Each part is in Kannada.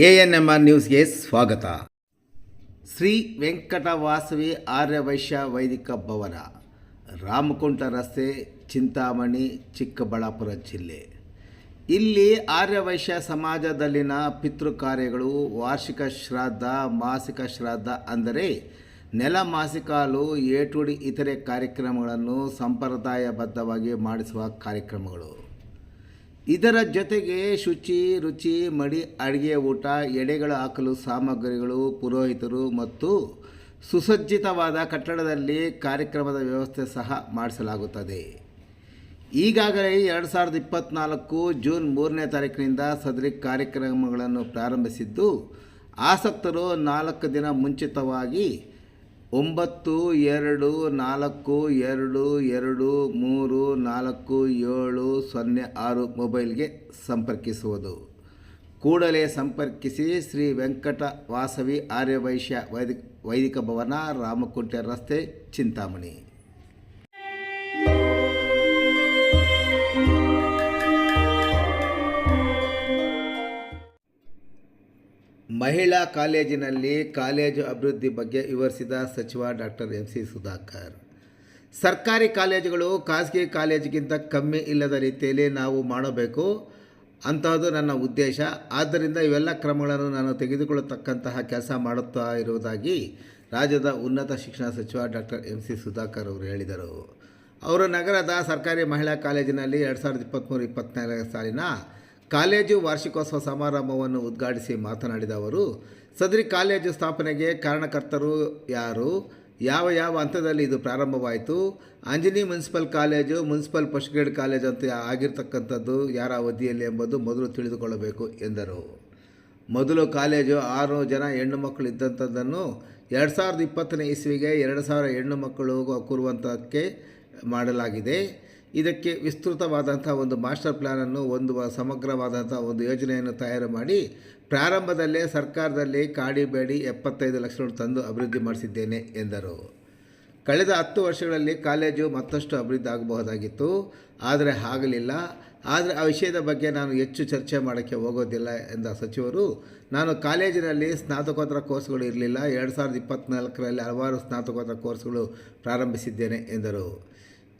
ಎ ಎನ್ ಎಂ ಆರ್ ನ್ಯೂಸ್ಗೆ ಸ್ವಾಗತ. ಶ್ರೀ ವೆಂಕಟವಾಸವಿ ಆರ್ಯವೈಶ್ಯ ವೈದಿಕ ಭವನ, ರಾಮಕುಂಟ ರಸ್ತೆ, ಚಿಂತಾಮಣಿ, ಚಿಕ್ಕಬಳ್ಳಾಪುರ ಜಿಲ್ಲೆ. ಇಲ್ಲಿ ಆರ್ಯವೈಶ್ಯ ಸಮಾಜದಲ್ಲಿನ ಪಿತೃ ಕಾರ್ಯಗಳು ವಾರ್ಷಿಕ ಶ್ರಾದ್ದ, ಮಾಸಿಕ ಶ್ರಾದ್ದ ಅಂದರೆ ನೆಲ ಮಾಸಿಕಾಲು, ಏಟುಡಿ ಇತರೆ ಕಾರ್ಯಕ್ರಮಗಳನ್ನು ಸಂಪ್ರದಾಯಬದ್ಧವಾಗಿ ಮಾಡಿಸುವ ಕಾರ್ಯಕ್ರಮಗಳು. ಇದರ ಜೊತೆಗೆ ಶುಚಿ, ರುಚಿ, ಮಡಿ, ಅಡುಗೆ, ಊಟ, ಎಡೆಗಳು ಹಾಕಲು ಸಾಮಗ್ರಿಗಳು, ಪುರೋಹಿತರು ಮತ್ತು ಸುಸಜ್ಜಿತವಾದ ಕಟ್ಟಡದಲ್ಲಿ ಕಾರ್ಯಕ್ರಮದ ವ್ಯವಸ್ಥೆ ಸಹ ಮಾಡಿಸಲಾಗುತ್ತದೆ. ಈಗಾಗಲೇ ಎರಡು ಸಾವಿರದ ಇಪ್ಪತ್ತ್ನಾಲ್ಕು ಜೂನ್ ಮೂರನೇ ತಾರೀಕಿನಿಂದ ಸದರಿ ಕಾರ್ಯಕ್ರಮಗಳನ್ನು ಪ್ರಾರಂಭಿಸಿದ್ದು, ಆಸಕ್ತರು ನಾಲ್ಕು ದಿನ ಮುಂಚಿತವಾಗಿ ಒಂಬತ್ತು, ಎರಡು, ನಾಲ್ಕು, ಎರಡು ಎರಡು, ಮೂರು, ನಾಲ್ಕು, ಏಳು, ಸೊನ್ನೆ, ಆರು ಮೊಬೈಲ್ಗೆ ಸಂಪರ್ಕಿಸುವುದು. ಕೂಡಲೇ ಸಂಪರ್ಕಿಸಿ ಶ್ರೀ ವೆಂಕಟ ವಾಸವಿ ಆರ್ಯವೈಶ್ಯ ವೈದಿಕ ವೈದಿಕ ಭವನ ರಾಮಕುಂಟೆ ರಸ್ತೆ, ಚಿಂತಾಮಣಿ. ಮಹಿಳಾ ಕಾಲೇಜಿನಲ್ಲಿ ಕಾಲೇಜು ಅಭಿವೃದ್ಧಿ ಬಗ್ಗೆ ವಿವರಿಸಿದ ಸಚಿವ ಡಾಕ್ಟರ್ ಎಂ ಸಿ ಸುಧಾಕರ್. ಸರ್ಕಾರಿ ಕಾಲೇಜುಗಳು ಖಾಸಗಿ ಕಾಲೇಜಿಗಿಂತ ಕಮ್ಮಿ ಇಲ್ಲದ ರೀತಿಯಲ್ಲಿ ನಾವು ಮಾಡಬೇಕು ಅಂತಹದ್ದು ನನ್ನ ಉದ್ದೇಶ. ಆದ್ದರಿಂದ ಇವೆಲ್ಲ ಕ್ರಮಗಳನ್ನು ನಾನು ತೆಗೆದುಕೊಳ್ಳತಕ್ಕಂತಹ ಕೆಲಸ ಮಾಡುತ್ತಾ ಇರುವುದಾಗಿ ರಾಜ್ಯದ ಉನ್ನತ ಶಿಕ್ಷಣ ಸಚಿವ ಡಾಕ್ಟರ್ ಎಂ ಸಿ ಸುಧಾಕರ್ ಅವರು ಹೇಳಿದರು. ಅವರು ನಗರದ ಸರ್ಕಾರಿ ಮಹಿಳಾ ಕಾಲೇಜಿನಲ್ಲಿ ಎರಡು ಸಾವಿರದ ಇಪ್ಪತ್ತ್ಮೂರು ಇಪ್ಪತ್ತ್ನಾಲ್ಕನೇ ಸಾಲಿನ ಕಾಲೇಜು ವಾರ್ಷಿಕೋತ್ಸವ ಸಮಾರಂಭವನ್ನು ಉದ್ಘಾಟಿಸಿ ಮಾತನಾಡಿದ ಅವರು, ಸದರಿ ಕಾಲೇಜು ಸ್ಥಾಪನೆಗೆ ಕಾರಣಕರ್ತರು ಯಾರು, ಯಾವ ಯಾವ ಹಂತದಲ್ಲಿ ಇದು ಪ್ರಾರಂಭವಾಯಿತು Anjani municipal college, municipal first grade college ಅಂತ ಆಗಿರ್ತಕ್ಕಂಥದ್ದು ಯಾರ ಅವಧಿಯಲ್ಲಿ ಎಂಬುದು ಮೊದಲು ತಿಳಿದುಕೊಳ್ಳಬೇಕು ಎಂದರು. ಮೊದಲು ಕಾಲೇಜು ಆರು ಜನ ಹೆಣ್ಣು ಮಕ್ಕಳು ಇದ್ದಂಥದ್ದನ್ನು ಎರಡು ಸಾವಿರದ ಇಪ್ಪತ್ತನೇ ಇಸ್ವಿಗೆ ಎರಡು ಸಾವಿರ ಹೆಣ್ಣು ಮಕ್ಕಳು ಕೂರುವಂಥಕ್ಕೆ ಮಾಡಲಾಗಿದೆ. ಇದಕ್ಕೆ ವಿಸ್ತೃತವಾದಂಥ ಒಂದು ಮಾಸ್ಟರ್ ಪ್ಲ್ಯಾನನ್ನು ಒಂದು ಸಮಗ್ರವಾದಂಥ ಒಂದು ಯೋಜನೆಯನ್ನು ತಯಾರು ಮಾಡಿ ಪ್ರಾರಂಭದಲ್ಲೇ ಸರ್ಕಾರದಲ್ಲಿ ಕಾಡಿ ಬೇಡಿ ಎಪ್ಪತ್ತೈದು ಲಕ್ಷಗಳು ತಂದು ಅಭಿವೃದ್ಧಿ ಮಾಡಿಸಿದ್ದೇನೆ ಎಂದರು. ಕಳೆದ ಹತ್ತು ವರ್ಷಗಳಲ್ಲಿ ಕಾಲೇಜು ಮತ್ತಷ್ಟು ಅಭಿವೃದ್ಧಿ ಆಗಬಹುದಾಗಿತ್ತು. ಆದರೆ ಆಗಲಿಲ್ಲ ಆದರೆ ಆ ವಿಷಯದ ಬಗ್ಗೆ ನಾನು ಹೆಚ್ಚು ಚರ್ಚೆ ಮಾಡೋಕ್ಕೆ ಹೋಗೋದಿಲ್ಲ ಎಂದ ಸಚಿವರು, ನಾನು ಕಾಲೇಜಿನಲ್ಲಿ ಸ್ನಾತಕೋತ್ತರ ಕೋರ್ಸ್ಗಳು ಇರಲಿಲ್ಲ. ಎರಡು ಸಾವಿರದ ಇಪ್ಪತ್ತ್ನಾಲ್ಕರಲ್ಲಿ ಹಲವಾರು ಸ್ನಾತಕೋತ್ತರ ಕೋರ್ಸ್ಗಳು ಪ್ರಾರಂಭಿಸಿದ್ದೇನೆ ಎಂದರು.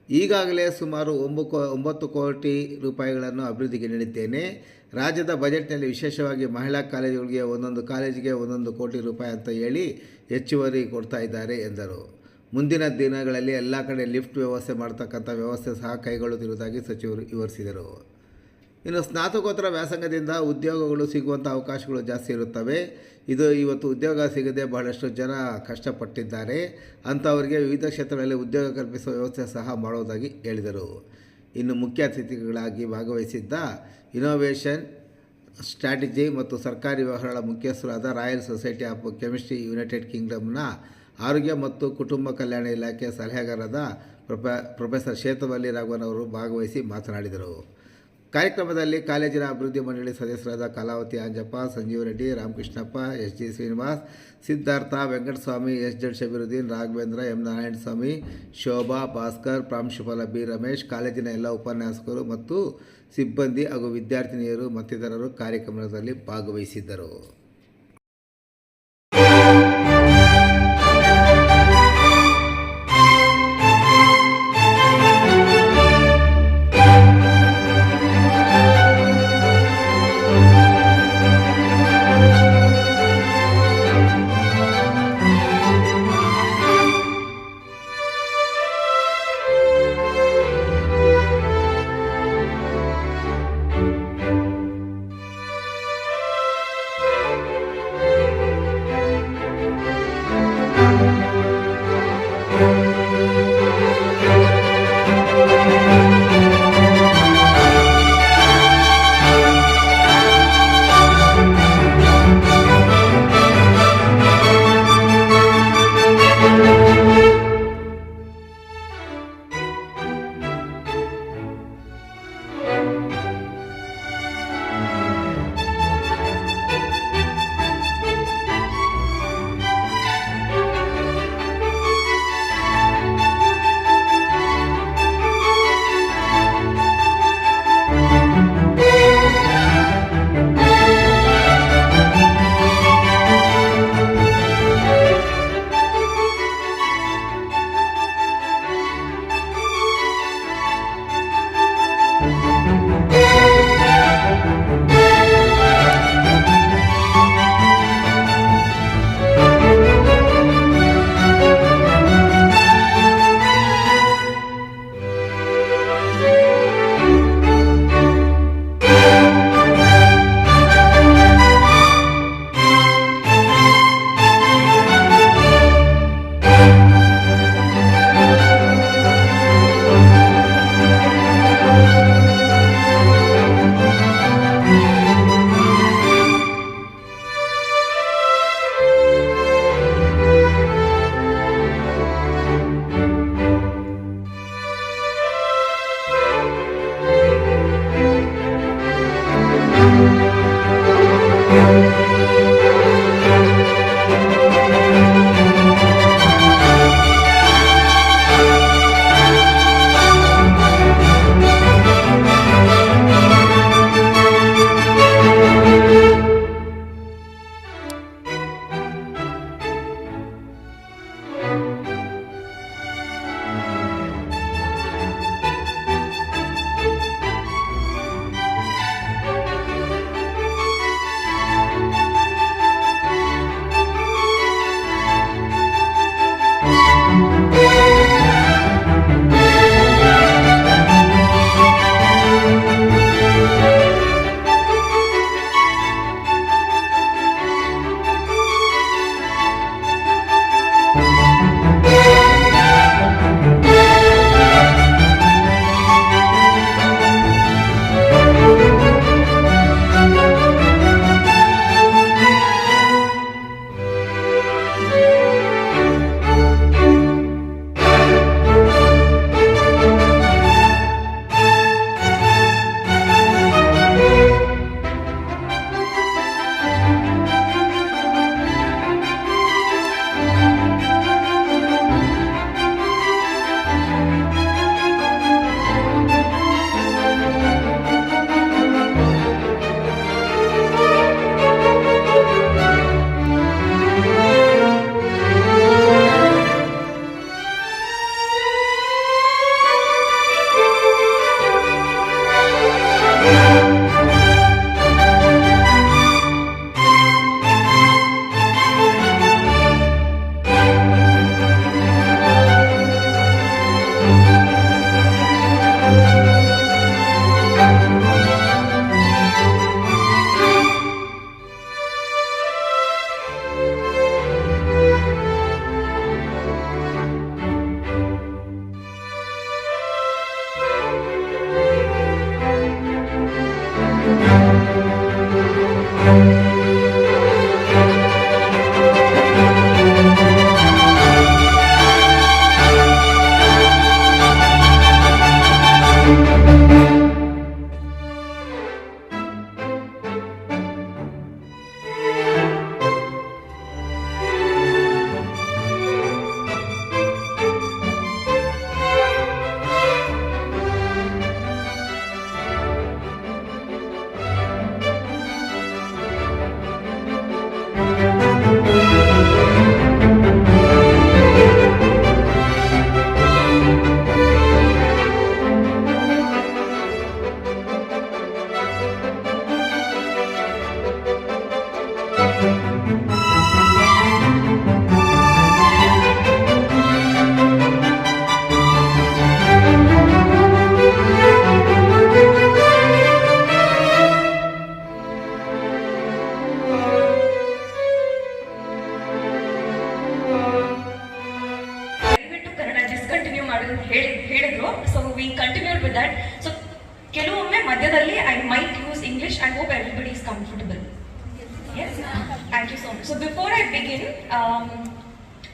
ಈಗಾಗಲೇ ಸುಮಾರು ಒಂಬತ್ತು ಒಂಬತ್ತು ಕೋಟಿ ರೂಪಾಯಿಗಳನ್ನು ಅಭಿವೃದ್ಧಿಗೆ ನೀಡಿದ್ದೇನೆ. ರಾಜ್ಯದ ಬಜೆಟ್ನಲ್ಲಿ ವಿಶೇಷವಾಗಿ ಮಹಿಳಾ ಕಾಲೇಜುಗಳಿಗೆ ಒಂದೊಂದು ಕಾಲೇಜಿಗೆ ಒಂದೊಂದು ಕೋಟಿ ರೂಪಾಯಿ ಅಂತ ಹೇಳಿ ಹೆಚ್ಚುವರಿ ಕೊಡ್ತಾ ಇದ್ದಾರೆ ಎಂದರು. ಮುಂದಿನ ದಿನಗಳಲ್ಲಿ ಎಲ್ಲ ಕಡೆ ಲಿಫ್ಟ್ ವ್ಯವಸ್ಥೆ ಮಾಡ್ತಕ್ಕಂಥ ವ್ಯವಸ್ಥೆ ಸಹ ಕೈಗೊಳ್ಳುತ್ತಿರುವುದಾಗಿ ಸಚಿವರು ವಿವರಿಸಿದರು. ಇನ್ನು ಸ್ನಾತಕೋತ್ತರ ವ್ಯಾಸಂಗದಿಂದ ಉದ್ಯೋಗಗಳು ಸಿಗುವಂಥ ಅವಕಾಶಗಳು ಜಾಸ್ತಿ ಇರುತ್ತವೆ. ಇದು ಇವತ್ತು ಉದ್ಯೋಗ ಸಿಗದೆ ಬಹಳಷ್ಟು ಜನ ಕಷ್ಟಪಟ್ಟಿದ್ದಾರೆ. ಅಂಥವರಿಗೆ ವಿವಿಧ ಕ್ಷೇತ್ರಗಳಲ್ಲಿ ಉದ್ಯೋಗ ಕಲ್ಪಿಸುವ ವ್ಯವಸ್ಥೆ ಸಹ ಮಾಡುವುದಾಗಿ ಹೇಳಿದರು. ಇನ್ನು ಮುಖ್ಯ ಅತಿಥಿಗಳಾಗಿ ಭಾಗವಹಿಸಿದ್ದ ಇನೋವೇಷನ್ ಸ್ಟ್ರಾಟಜಿ ಮತ್ತು ಸರ್ಕಾರಿ ವ್ಯವಹಾರಗಳ ಮುಖ್ಯಸ್ಥರಾದ Royal Society of Chemistry United ಕಿಂಗ್ಡಮ್ನ ಆರೋಗ್ಯ ಮತ್ತು ಕುಟುಂಬ ಕಲ್ಯಾಣ ಇಲಾಖೆ ಸಲಹೆಗಾರರಾದ ಪ್ರೊಫೆ ಪ್ರೊಫೆಸರ್ ಶೇತವಲ್ಲಿ ರಾಘವನ್ ಅವರು ಭಾಗವಹಿಸಿ ಮಾತನಾಡಿದರು. ಕಾರ್ಯಕ್ರಮದಲ್ಲಿ ಕಾಲೇಜಿನ ಅಭಿವೃದ್ಧಿ ಮಂಡಳಿ ಸದಸ್ಯರಾದ Kalavati Anjappa Sanjeev Reddy, Ramakrishnappa S G Srinivas, Siddhartha Venkataswamy S Z Shabiruddin, Raghavendra M. Narayanaswamy, Shobha, Bhaskar ಪ್ರಾಂಶುಪಾಲ ಬಿ. ರಮೇಶ್, ಕಾಲೇಜಿನ ಎಲ್ಲ ಉಪನ್ಯಾಸಕರು ಮತ್ತು ಸಿಬ್ಬಂದಿ ಹಾಗೂ ವಿದ್ಯಾರ್ಥಿನಿಯರು ಮತ್ತಿತರರು ಕಾರ್ಯಕ್ರಮದಲ್ಲಿ ಭಾಗವಹಿಸಿದ್ದರು.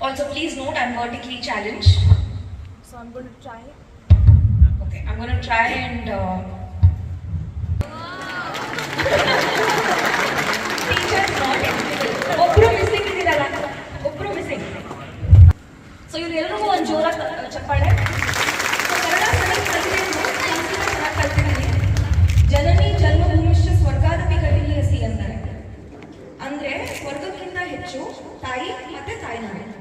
Also please note I'm vertically challenged. So I'm going to try. Okay, I'm going to try and. Uh, teachers not eligible. Missing ಇದ್ದೀರಲ್ಲ ಒಬ್ರು ಮಿಸ್ಸಿಂಗ್ ಸೊ ಇವರೆಲ್ಲರಿಗೂ ಒಂದು ಜೋರಾಗಿ ಚಪ್ಪಾಳೆ ಜನನಿ ಜನ್ಮಭೂಮಿಶ್ಚ ಸ್ವರ್ಗಾದಪಿ ಕವಿಲಿಯಸಿ ಅಂತಾರೆ ಅಂದ್ರೆ ಸ್ವರ್ಗಕ್ಕಿಂತ ಹೆಚ್ಚು ತಾಯಿ ಮತ್ತೆ ತಾಯ್ನಾಡು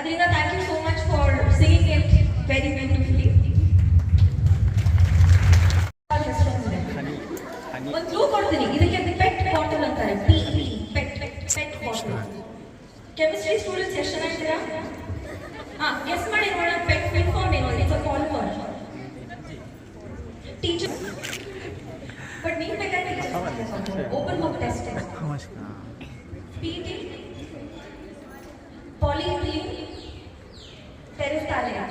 ಅದರಿಂದ thank you so much for singing it very beautifully ಒಂದು ಕ್ಲೂ ಕೊಡ್ತೀನಿ ಇದಕ್ಕೆ ಪೆಟ್ ಬಾಟಲ್ ಅಂತಾರೆ P PET PET bottle chemistry students ಎಷ್ಟು ಜನ ಇದ್ದೀರಾ ಹಾ ಗೆಸ್ ಮಾಡಿ ನೋಡೋಣ ಪೆಟ್ ಫಿಲ್ ಫಾರ್ಮ್ ಏನು it's a polymer teacher but ನೀವು ಬೇಕಾದ್ರೆ open book test P T polyethylene terephthalate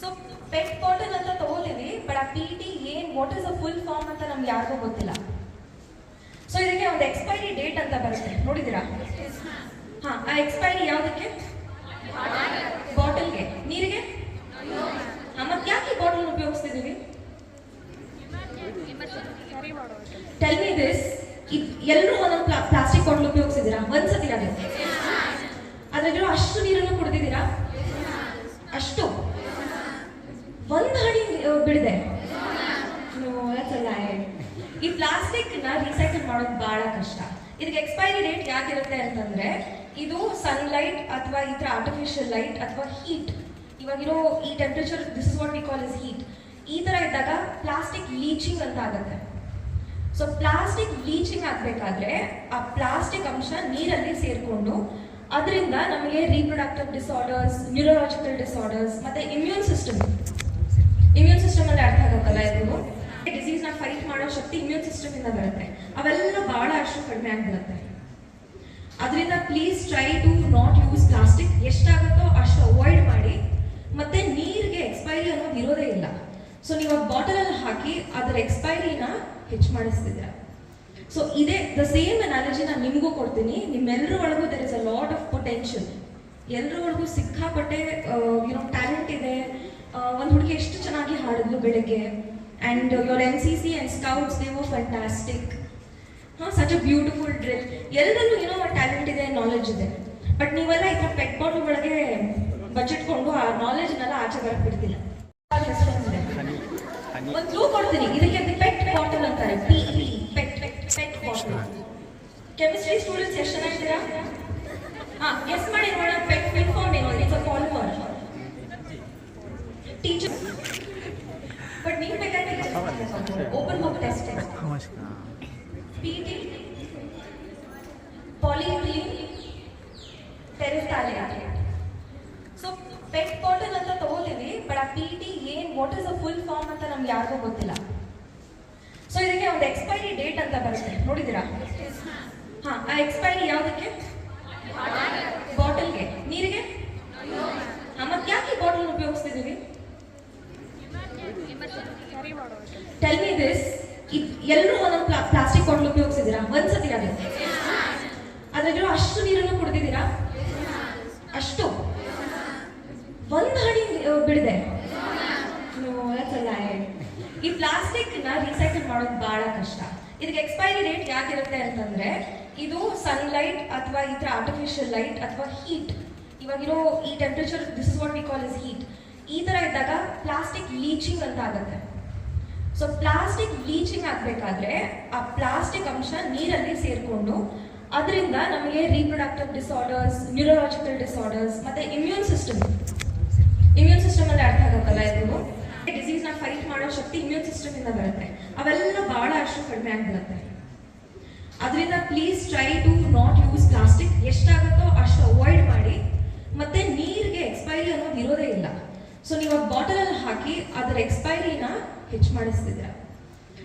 so PET bottle ಅಂತ ತಗೋತೀವಿ ಬಟ್ ಆ ಪಿ ಟಿ ಏನ್ what is a full form ಅಂತ ನಮ್ಗೆ ಯಾರಿಗೂ ಗೊತ್ತಿಲ್ಲ. ಸೊ ಇದಕ್ಕೆ ಒಂದು ಎಕ್ಸ್ಪೈರಿ ಡೇಟ್ ಅಂತ ಬರುತ್ತೆ. ನೋಡಿದಿರಾ ಹಾ, ಆ ಎಕ್ಸ್ಪೈರಿ ಯಾವುದಕ್ಕೆ? ಬಾಟಲ್ಗೆ ನೀರಿಗೆ? ಮತ್ ಯಾಕೆ ಬಾಟಲ್ ಮಾಡೋದು. ಟೆಲ್ ಮಿ ದಿಸ್ ಎಲ್ಲರೂ ಒಂದೊಂದು ಪ್ಲಾಸ್ಟಿಕ್ ಬಾಟಲ್ ಉಪಯೋಗಿಸಿದ್ದೀರಾ? ಒಂದ್ಸತಿ ಅದು. ಅದ್ರಲ್ಲಿರೋ ಅಷ್ಟು ನೀರನ್ನು ಕುಡಿದಿದ್ದೀರಾ? ಅಷ್ಟು. ಒಂದ್ ಹಣಿ ಬಿಡದೆ. ಈ ಪ್ಲಾಸ್ಟಿಕ್ನ ರೀಸೈಕಲ್ ಮಾಡೋದು ಬಹಳ ಕಷ್ಟ. ಇದಕ್ಕೆ ಎಕ್ಸ್ಪೈರಿ ಡೇಟ್ ಯಾಕಿರುತ್ತೆ ಅಂತಂದ್ರೆ, ಇದು ಸನ್ಲೈಟ್ ಅಥವಾ ಈ ತರ ಆರ್ಟಿಫಿಷಿಯಲ್ ಲೈಟ್ ಅಥವಾ ಹೀಟ್ ಇವಾಗಿರೋ ಈ temperature this what we call is heat ಈ ತರ ಇದ್ದಾಗ ಪ್ಲಾಸ್ಟಿಕ್ ಲೀಚಿಂಗ್ ಅಂತ ಆಗುತ್ತೆ. ಸೊ ಪ್ಲಾಸ್ಟಿಕ್ ಲೀಚಿಂಗ್ ಆಗಬೇಕಾದ್ರೆ ಆ ಪ್ಲಾಸ್ಟಿಕ್ ಅಂಶ ನೀರಲ್ಲಿ ಸೇರಿಕೊಂಡು ಅದರಿಂದ ನಮಗೆ ರೀಪ್ರೊಡಕ್ಟಿವ್ ಡಿಸಾರ್ಡರ್ಸ್ ನ್ಯೂರೋಲಾಜಿಕಲ್ ಡಿಸಾರ್ಡರ್ಸ್ ಮತ್ತೆ ಇಮ್ಯೂನ್ ಸಿಸ್ಟಮ್ ಇಮ್ಯೂನ್ ಸಿಸ್ಟಮ್ ಅಲ್ಲಿ ಅರ್ಥ ಆಗುತ್ತಲ್ಲ ಇದು ಡಿಸೀಸ್ನ ಫೈಟ್ ಮಾಡೋ ಶಕ್ತಿ ಇಮ್ಯೂನ್ ಸಿಸ್ಟಮ್ ಇಂದ ಬರುತ್ತೆ. ಅವೆಲ್ಲ ಬಹಳ ಅಷ್ಟು ಕಡಿಮೆ ಆಗ್ಬಿಡುತ್ತೆ. ಅದರಿಂದ please try to not use plastic ಎಷ್ಟಾಗುತ್ತೋ ಅಷ್ಟು ಅವಾಯ್ಡ್ ಮಾಡಿ. ಮತ್ತೆ ನೀರಿಗೆ ಎಕ್ಸ್ಪೈರಿ ಅನ್ನೋದು ಇರೋದೇ ಇಲ್ಲ. ಸೊ ನೀವು ಬಾಟಲ್ ಅಲ್ಲಿ ಹಾಕಿ ಅದರ ಎಕ್ಸ್ಪೈರಿನ ಹೆಚ್ಚು ಮಾಡಿಸ್ತಿದ್ದೀರ. ಸೊ ಇದೇ ದ ಸೇಮ್ ಅನಾಲಜಿ ನಾನು ನಿಮಗೂ ಕೊಡ್ತೀನಿ. ನಿಮ್ಮೆಲ್ಲರ ಒಳಗೂ there is a lot of potential ಎಲ್ಲರ ಒಳಗೂ ಸಿಕ್ಕಾಪಟ್ಟೆ ಯುನೋ ಟ್ಯಾಲೆಂಟ್ ಇದೆ. ಒಂದು ಹುಡುಗಿ ಎಷ್ಟು ಚೆನ್ನಾಗಿ ಹಾಡಿದ್ಲು ಬೆಳಗ್ಗೆ. And your N C C and scouts they were fantastic ಹಾಂ ಸಚ್ ಅ ಬ್ಯೂಟಿಫುಲ್ ಡ್ರಿಲ್ ಎಲ್ಲರಲ್ಲೂ ಏನೋ ಒಂದು ಟ್ಯಾಲೆಂಟ್ ಇದೆ ನಾಲೆಜ್ ಇದೆ. ಬಟ್ ನೀವೆಲ್ಲ ಈ ಥರ ಪೆಟ್ ಬಾಟಲ್ ಒಳಗೆ ಬಚ್ಚಿಟ್ಕೊಂಡು ಆ ನಾಲೆಜ್ನೆಲ್ಲ ಆಚೆ ಬರಕ್ ಬಿಡ್ತಿಲ್ಲ ಒಂದು ಕ್ಲೂ ಕೊಡ್ತೀನಿ. ಇದಕ್ಕೆ ಪೆಟ್ ಬಾಟಲ್ ಅಂತಾರೆ. P PET PET bottle chemistry students ಎಷ್ಟು ಜನ ಹಾಂ ಹಾ ಗೆಸ್ ಮಾಡಿ ನೋಡೋಣ. ಪೆಟ್ ಪೆಟ್ ಫಾರ್ಮ್ ಏನು? It's a polymer teacher but ನೀವು ಬೇಕಾದ್ರೆ open book test P T polyethylene terephthalate so PET bottle ಅಂತ ತಗೋತೀವಿ ಬಟ್ ಆ ಪಿ ಟಿ ಏನ್ what is a full form ಅಂತ ನಮ್ಗೆ ಯಾರಿಗೂ ಗೊತ್ತಿಲ್ಲ ಸೊ ಇದಕ್ಕೆ ಒಂದು ಎಕ್ಸ್ಪೈರಿ ಡೇಟ್ ಅಂತ ಬರುತ್ತೆ ನೋಡಿದ್ದೀರಾ ಹಾ ಆ ಎಕ್ಸ್ಪೈರಿ ಯಾವುದಕ್ಕೆ ಬಾಟಲ್ಗೆ ನೀರಿಗೆ ಹಾ ಮತ್ತೆ ಯಾಕೆ ಈ ಬಾಟಲ್ ಉಪಯೋಗಿಸ್ತಿದ್ದೀವಿ Carry ಮಾಡೋದು. ಟೆಲ್ ಮಿ ದಿಸ್ ಎಲ್ಲರೂ ಒಂದೊಂದು ಪ್ಲಾಸ್ಟಿಕ್ ಬಾಟ್ಲ್ ಉಪಯೋಗಿಸಿದ್ದೀರಾ? ಒಂದ್ಸತಿ ಅದೇ. ಅದ್ರಲ್ಲಿರೋ ಅಷ್ಟು ನೀರನ್ನು ಕುಡಿದಿದ್ದೀರಾ? ಅಷ್ಟು? ಒಂದ್ ಹಣಿ ಬಿಡದೆ. ಈ ಪ್ಲಾಸ್ಟಿಕ್ನ ರೀಸೈಕಲ್ ಮಾಡೋದು ಬಹಳ ಕಷ್ಟ. ಇದಕ್ಕೆ ಎಕ್ಸ್ಪೈರಿ ಡೇಟ್ ಯಾಕಿರುತ್ತೆ ಅಂತಂದ್ರೆ, ಇದು ಸನ್ಲೈಟ್ ಅಥವಾ ಈ ತರ ಆರ್ಟಿಫಿಷಿಯಲ್ ಲೈಟ್ ಅಥವಾ ಹೀಟ್ ಇವಾಗಿರೋ ಈ temperature this is what we call is heat ಈ ತರ ಇದ್ದಾಗ ಪ್ಲಾಸ್ಟಿಕ್ ಲೀಚಿಂಗ್ ಅಂತ ಆಗುತ್ತೆ. ಸೊ ಪ್ಲಾಸ್ಟಿಕ್ ಬ್ಲೀಚಿಂಗ್ ಆಗಬೇಕಾದ್ರೆ ಆ ಪ್ಲಾಸ್ಟಿಕ್ ಅಂಶ ನೀರಲ್ಲಿ ಸೇರಿಕೊಂಡು ಅದರಿಂದ ನಮಗೆ ರೀಪ್ರೊಡಕ್ಟಿವ್ ಡಿಸಾರ್ಡರ್ಸ್ ನ್ಯೂರೋಲಾಜಿಕಲ್ ಡಿಸಾರ್ಡರ್ಸ್ ಮತ್ತೆ ಇಮ್ಯೂನ್ ಸಿಸ್ಟಮ್ ಇಮ್ಯೂನ್ ಸಿಸ್ಟಮ್ ಅಲ್ಲಿ ಅರ್ಥ ಆಗುತ್ತಲ್ಲ ಇದು ಡಿಸೀಸ್ನ ಫೈಟ್ ಮಾಡೋ ಶಕ್ತಿ ಇಮ್ಯೂನ್ ಸಿಸ್ಟಮ್ ಇಂದ ಬರುತ್ತೆ. ಅವೆಲ್ಲ ಬಹಳ ಅಷ್ಟು ಕಡಿಮೆ ಆಗ್ಬಿಡುತ್ತೆ. ಅದರಿಂದ please try to not use plastic ಎಷ್ಟಾಗುತ್ತೋ ಅಷ್ಟು ಅವಾಯ್ಡ್ ಮಾಡಿ. ಮತ್ತೆ ನೀರಿಗೆ ಎಕ್ಸ್ಪೈರಿ ಅನ್ನೋದು ಇರೋದೇ ಇಲ್ಲ. ಸೊ ನೀವು ಬಾಟಲ್ ಅಲ್ಲಿ ಹಾಕಿ ಅದರ ಎಕ್ಸ್ಪೈರಿನ ಹೆಚ್ಚು ಮಾಡಿಸ್ತಿದ್ರ.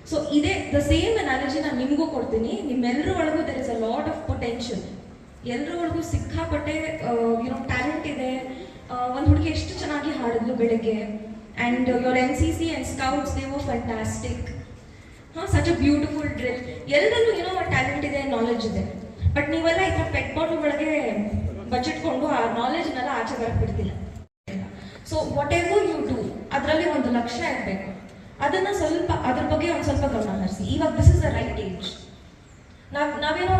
ಸೊ ಇದೇ ದ ಸೇಮ್ ಅನಾಲಜಿ ನಾನು ನಿಮಗೂ ಕೊಡ್ತೀನಿ. ನಿಮ್ಮೆಲ್ಲರ ಒಳಗೂ there is a lot of potential ಎಲ್ಲರ ಒಳಗೂ ಸಿಕ್ಕಾಪಟ್ಟೆ ಯುನೋ ಟ್ಯಾಲೆಂಟ್ ಇದೆ. ಒಂದು ಹುಡುಗಿ ಎಷ್ಟು ಚೆನ್ನಾಗಿ ಹಾಡಿದ್ಲು ಬೆಳಗ್ಗೆ. And your N C C and scouts they were fantastic ಹಾಂ ಸಚ್ ಅ ಬ್ಯೂಟಿಫುಲ್ ಡ್ರಿಲ್ ಎಲ್ಲರಲ್ಲೂ ಏನೋ ಒಂದು ಟ್ಯಾಲೆಂಟ್ ಇದೆ ನಾಲೆಜ್ ಇದೆ. ಬಟ್ ನೀವೆಲ್ಲ ಈ ಥರ ಪೆಟ್ ಬಾಟಲ್ ಒಳಗೆ ಬಚ್ಚಿಟ್ಕೊಂಡು ಆ ನಾಲೆಜ್ನೆಲ್ಲ ಆಚೆ ಬರಕ್ಬಿಡ್ತಿಲ್ಲ so whatever you do ಅದರಲ್ಲಿ ಒಂದು ಲಕ್ಷ್ಯ ಇರಬೇಕು. ಅದನ್ನ ಸ್ವಲ್ಪ, ಅದ್ರ ಬಗ್ಗೆ ಒಂದು ಸ್ವಲ್ಪ ಗಮನ ಹರಿಸಿ. ಇವಾಗ this is the right age ನಾವ್, ನಾವೇನೋ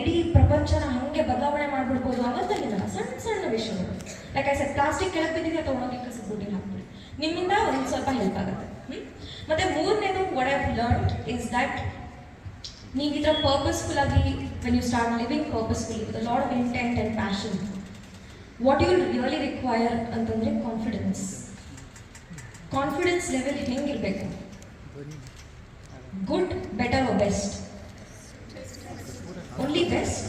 ಇಡೀ ಪ್ರಪಂಚನ ಹಂಗೆ ಬದಲಾವಣೆ ಮಾಡ್ಬಿಡ್ಬೋದು ಅನ್ನೋದಲ್ಲಿಲ್ಲ ಸಣ್ಣ ಸಣ್ಣ ವಿಷಯಗಳು. ಲೈಕ್ ಐ ಸೆಟ್ ಪ್ಲಾಸ್ಟಿಕ್ ಕೆಳಗೆ ಬಿದ್ದಿದೆ ತಗೊಂಡೋಗಿ ಕಸ ಬುಡ್ಡಿಗೆ ಹಾಕ್ಬಿಡಿ ನಿಮ್ಮಿಂದ ಒಂದು ಸ್ವಲ್ಪ ಹೆಲ್ಪ್ ಆಗುತ್ತೆ? ಮತ್ತೆ ಮೂರನೇದು what I learn is that ನೀವು ಥರ ಪರ್ಪಸ್ಫುಲ್ ಆಗಿ when you start living purposeful with lot of intent and passion what you really require ಅಂತಂದರೆ confidence confidence level ಹೆಂಗಿರಬೇಕು? Good better oh best only best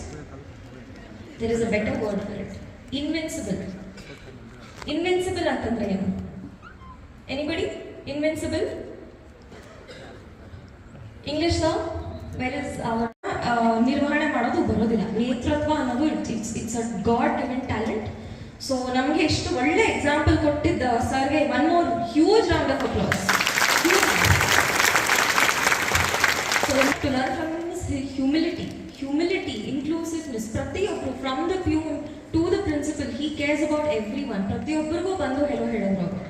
there is a better word for it invincible invincible ಅಂತಂದ್ರೆ ಏನು? Anybody invincible English where is ನಿರ್ವಹಣೆ ಮಾಡೋದು ಬರೋದಿಲ್ಲ. ನೇತೃತ್ವ ಅನ್ನೋದು it's it's a god given talent so ನಮಗೆ ಎಷ್ಟು ಒಳ್ಳೆ ಎಕ್ಸಾಂಪಲ್ ಕೊಟ್ಟಿದ್ದ ಸರ್ಗೆ one more huge round of applause so to learn from is humility humility inclusiveness ಪ್ರತಿಯೊಬ್ಬರು from the peon to the principal he cares about everyone ಪ್ರತಿಯೊಬ್ಬರಿಗೂ ಬಂದು ಹೇಳೋ ಹೇಳಿದ್ರು ಅವರು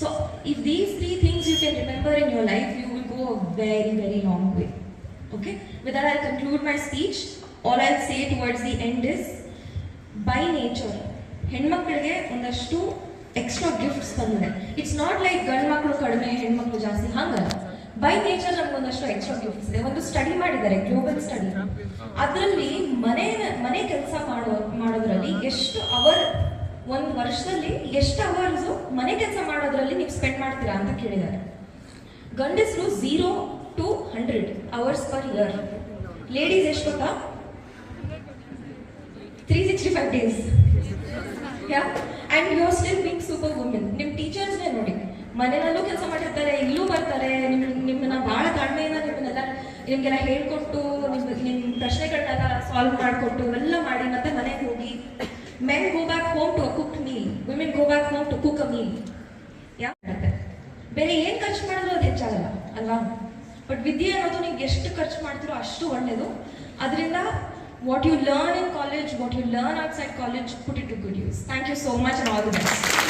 so if these three things you can remember in your life you will go a very very long way okay with I conclude my speech all I say towards the end is by nature ಹೆಣ್ಮಕ್ಳಿಗೆ ಒಂದಷ್ಟು ಎಕ್ಸ್ಟ್ರಾ ಗಿಫ್ಟ್ಸ್ ತಂದಿದೆ. ಇಟ್ಸ್ ನಾಟ್ ಲೈಕ್ ಗಂಡು ಮಕ್ಕಳು ಕಡಿಮೆ, ಹೆಣ್ಮಕ್ಳು ಜಾಸ್ತಿ, ಹಂಗಲ್ಲ. ಬೈ ನೇಚರ್ ನಮ್ಗೆ ಒಂದಷ್ಟು ಎಕ್ಸ್ಟ್ರಾ ಗಿಫ್ಟ್ಸ್ ಇದೆ. ಒಂದು ಸ್ಟಡಿ ಮಾಡಿದ್ದಾರೆ ಗ್ಲೋಬಲ್ ಸ್ಟಡಿ ಅದರಲ್ಲಿ ಮನೆ ಮನೆ ಕೆಲಸ ಮಾಡೋ, ಮಾಡೋದ್ರಲ್ಲಿ ಎಷ್ಟು ಅವರ್ ಒಂದು ವರ್ಷದಲ್ಲಿ ಎಷ್ಟು ಅವರ್ಸು ಮನೆ ಕೆಲಸ ಮಾಡೋದ್ರಲ್ಲಿ ನೀವು ಸ್ಪೆಂಡ್ ಮಾಡ್ತೀರಾ ಅಂತ ಕೇಳಿದ್ದಾರೆ. ಗಂಡಸರು zero to hundred hours per year ladies ಎಷ್ಟು ಗೊತ್ತಾ? Three sixty five days yeah and you are still being super women ನಿಮ್ಮ ಟೀಚರ್ಸ್ನೇ ನೋಡಿ. ಮನೆಯಲ್ಲೂ ಕೆಲಸ ಮಾಡಿರ್ತಾರೆ ಇಲ್ಲೂ ಬರ್ತಾರೆ. ನಿಮ್ಮ ನಿಮ್ಮನ್ನ ಭಾಳ ತಾಳ್ಮೆಯಿಂದ ನಿಮ್ಮನ್ನೆಲ್ಲ ನಿಮ್ಗೆಲ್ಲ ಹೇಳ್ಕೊಟ್ಟು ನಿಮ್ಮ ನಿಮ್ಮ ಪ್ರಶ್ನೆಗಳನ್ನೆಲ್ಲ ಸಾಲ್ವ್ ಮಾಡಿಕೊಟ್ಟು ಎಲ್ಲ ಮಾಡಿ ಮತ್ತೆ ಮನೆಗೆ ಹೋಗಿ. Men go back home to cook meal women go back home to cook a meal ಯಾಕೆ ಬೇರೆ ಏನು ಖರ್ಚು ಮಾಡಿದ್ರು ಅದು ಹೆಚ್ಚಾಗಲ್ಲ, ಅಲ್ವಾ? ಬಟ್ ವಿದ್ಯೆ ಅನ್ನೋದು ನೀವು ಎಷ್ಟು ಖರ್ಚು ಮಾಡ್ತೀರೋ ಅಷ್ಟು ಒಳ್ಳೆಯದು ಅದರಿಂದ what you learn in college, what you learn outside college, put it to good use. Thank you so much and all the best.